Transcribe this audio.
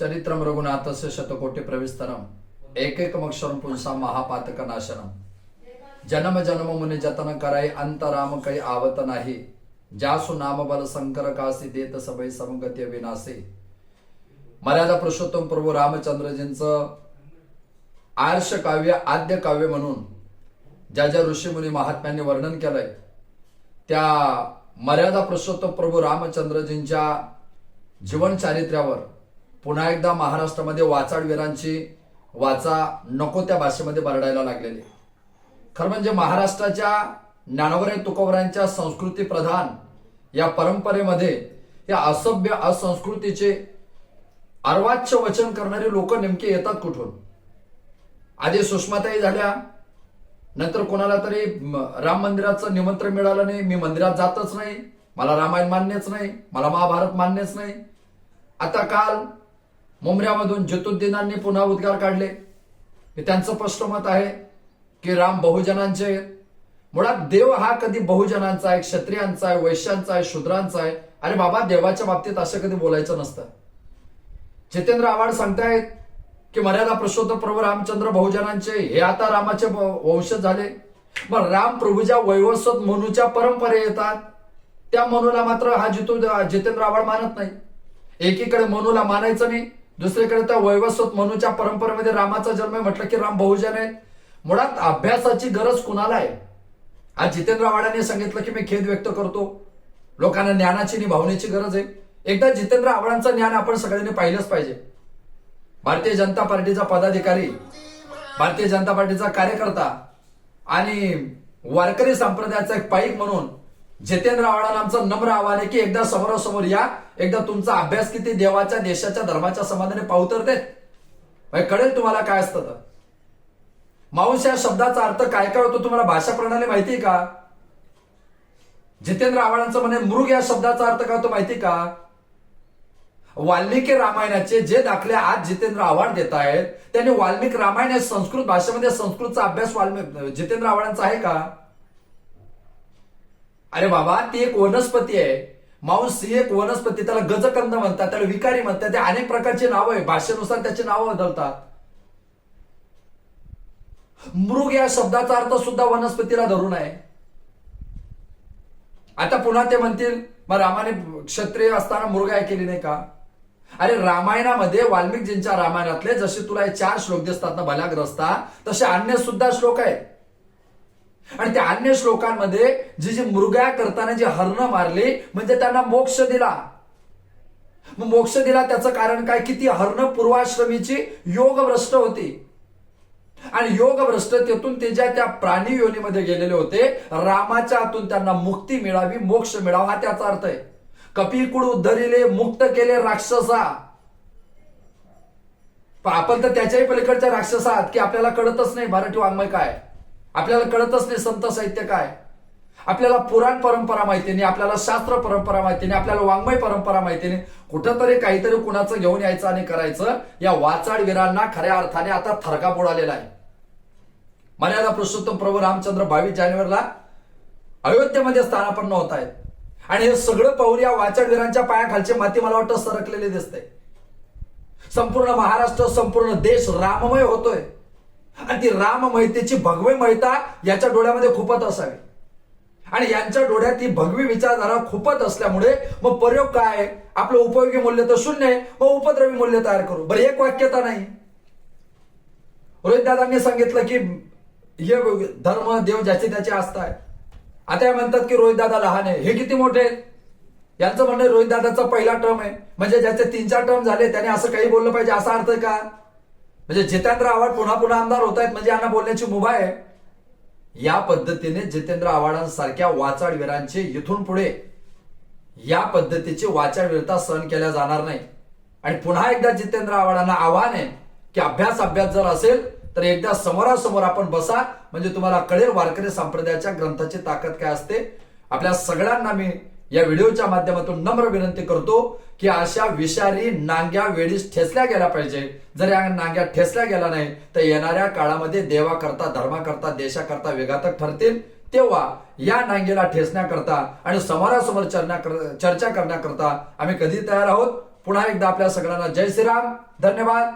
चरित्रम रघुनाथस्य शतकोटी प्रविस्तरम एक एक मक्षरम पुंसा महापातक नाशनम जन्म जन्म मुनी जतन कराय अंतराम काही आवत नाही। जासु नाम बल देत सबै समगत्य विनासे मर्यादा पुरुषोत्तम प्रभू रामचंद्रजींचं आर्ष काव्य आद्य काव्य म्हणून ज्या ज्या ऋषीमुनी महात्म्यांनी वर्णन केलंय त्या मर्यादा पुरुषोत्तम प्रभू रामचंद्रजींच्या जीवन चारित्र्यावर पुन्हा एकदा महाराष्ट्रामध्ये वाचाडवीरांची वाचा नको त्या भाषेमध्ये बरडायला लागलेली. खरं म्हणजे महाराष्ट्राच्या ज्ञानवरे तुकोबऱ्यांच्या संस्कृती प्रधान या परंपरेमध्ये या असभ्य असंस्कृतीचे अर्वाच्य वचन करणारे लोक नेमके येतात कुठून? आधी सुषमाताई झाल्या नंतर कोणाला तरी राम मंदिराचं निमंत्रण मिळालं नाही मी मंदिरात जातच नाही मला रामायण मान्यच नाही मला महाभारत मान्यच नाही. आता काल मुंबऱ्यामधून जतुद्दीनांनी पुन्हा उद्गार काढले. हे त्यांचं स्पष्ट मत आहे की राम बहुजनांचे आहेत. मुळात देव हा कधी बहुजनांचा आहे क्षत्रियांचा आहे वैश्यांचा आहे शूद्रांचा आहे. अरे बाबा देवाच्या बाबतीत असं कधी बोलायचं नसतं. जितेंद्र आव्हाड सांगतायत की मर्यादा पुरुषोत्तम प्रभू रामचंद्र बहुजनांचे हे आता रामाचे व- वंशज झाले. पण राम प्रभूच्या वैवस्वत मनूच्या परंपरे येतात त्या मनूला मात्र हा जितू जितेंद्र आव्हाड मानत नाही. एकीकडे मनूला मानायचं नाही दुसरीकडे त्या वैवस्वत मनूच्या परंपरेमध्ये रामाचा जन्म आहे म्हटलं की राम बहुजन आहे. मुळात अभ्यासाची गरज कुणाला आहे? आज जितेंद्र आव्हाडांनी सांगितलं की मी खेद व्यक्त करतो. लोकांना ज्ञानाची आणि भावनेची गरज आहे. एकदा जितेंद्र आव्हाडांचं ज्ञान आपण सगळ्यांनी पाहिलंच पाहिजे. भारतीय जनता पार्टीचा पदाधिकारी भारतीय जनता पार्टीचा कार्यकर्ता आणि वारकरी संप्रदायाचा एक पाईक म्हणून जितेंद्र आव्हाडांना आमचं नम्र आव्हान आहे की एकदा समोरासमोर या एकदा तुमचा अभ्यास किती देवाच्या देशाच्या धर्माच्या समाधाने पावतरते म्हणजे कळेल तुम्हाला काय असतं तर. माऊस या शब्दाचा अर्थ काय काय होतो तुम्हाला भाषा प्रणाली माहिती आहे का? जितेंद्र आव्हाडांचं म्हणे मृग या शब्दाचा अर्थ काय होतो माहिती का? वाल्मिकी रामायणाचे जे दाखले आज जितेंद्र आव्हाड देत आहेत त्यांनी वाल्मिक रामायण या संस्कृत भाषेमध्ये संस्कृतचा अभ्यास वाल्मिक जितेंद्र आव्हाडांचा आहे का? अरे बाबा ती एक वनस्पती आहे. मांस ही एक वनस्पती त्याला गजकंद म्हणतात त्याला विकारी म्हणतात. ते अनेक प्रकारचे नावं आहे. भाषेनुसार त्याची नावं बदलतात. मृग या शब्दाचा अर्थ सुद्धा वनस्पतीला धरून आहे. आता पुन्हा ते म्हणतील मग रामाने क्षत्रिय असताना मृग केली नाही का? अरे रामायणामध्ये वाल्मिकजींच्या रामायणातले जसे तुला हे चार श्लोक दिसतात ना भल्याग्रस्ता तसे अन्य सुद्धा श्लोक आहेत. आणि त्या अन्य श्लोकांमध्ये जी जी मृगा करताना जी हरण मारली म्हणजे त्यांना मोक्ष दिला. मग मोक्ष दिला त्याचं कारण काय? की ती हरण पूर्वाश्रमीची योगभ्रष्ट होती. आणि योगभ्रष्टतेतून ते ज्या त्या प्राणी योनीमध्ये गेलेले होते रामाच्या हातून त्यांना मुक्ती मिळावी मोक्ष मिळावा हा त्याचा अर्थ आहे. कपिकुड उद्धरिले मुक्त केले राक्षसा. आपण तर त्याच्याही पलीकडच्या राक्षसा आहात की आपल्याला कळतच नाही मराठी वाङ्मय काय. आपल्याला कळतच नाही संत साहित्य काय? आपल्याला पुराण परंपरा माहिती नाही आपल्याला शास्त्र परंपरा माहिती नाही आपल्याला वाङ्मय परंपरा माहिती नाही. कुठंतरी काहीतरी कुणाचं घेऊन यायचं आणि करायचं या वाचाड वीरांना खऱ्या अर्थाने आता थरका बुडालेला आहे. मर्यादा पुरुषोत्तम प्रभू रामचंद्र बावीस जानेवारीला अयोध्येमध्ये स्थानापन्न होत आहेत. आणि हे सगळं पाऊल या वाचाडवीरांच्या पायाखालची माती मला वाटतं सरकलेली दिसते संपूर्ण महाराष्ट्र संपूर्ण देश राममय होतोय. आणि ती राम महितेची भगवी महिता याच्या डोळ्यामध्ये खुपत असावी. आणि यांच्या डोळ्यात ही भगवी विचारधारा खुपत असल्यामुळे मग प्रयोग काय? आपलं उपयोगी मूल्य तर शून्य आहे. मग उपद्रवी मूल्य तयार करू. बरं एक वाक्यता नाही. रोहित दादांनी सांगितलं की हे धर्म देव ज्याचे त्याचे आस्था आहे. आता हे म्हणतात की रोहित दादा लहान आहे. हे किती मोठे आहेत? यांचं म्हणणं रोहित दादाचा पहिला टर्म आहे. म्हणजे ज्याचे तीन चार टर्म झाले त्याने असं काही बोललं पाहिजे असा अर्थ आहे का? म्हणजे जितेंद्र आव्हाड पुन्हा पुन्हा आमदार होत आहेत म्हणजे यांना बोलण्याची मुभा आहे. या पद्धतीने जितेंद्र आव्हाडांसारख्या वाचाडवीरांचे इथून पुढे या पद्धतीची वाचाडवीरता सहन केल्या जाणार नाही. आणि पुन्हा एकदा जितेंद्र आव्हाडांना आव्हान आहे की अभ्यास अभ्यास जर असेल तर एकदा समोरासमोर आपण बसा. म्हणजे तुम्हाला कळेल वारकरी संप्रदायाच्या ग्रंथाची ताकद काय असते. आपल्या सगळ्यांना मी या व्हिडिओच्या माध्यमातून नम्र विनंती करतो की अशा विषारी नांग्या वेळीच ठेचल्या गेल्या पाहिजे. जर या नांग्या ठेचल्या गेल्या नाही तर येणाऱ्या काळामध्ये देवाकरता धर्माकरता देशाकरता विघातक ठरतील. तेव्हा या नांगेला ठेचण्याकरता आणि समोरासमोर चर्चा चर्चा करण्याकरता आम्ही कधी तयार आहोत? पुन्हा एकदा आपल्या सगळ्यांना जय श्रीराम. धन्यवाद.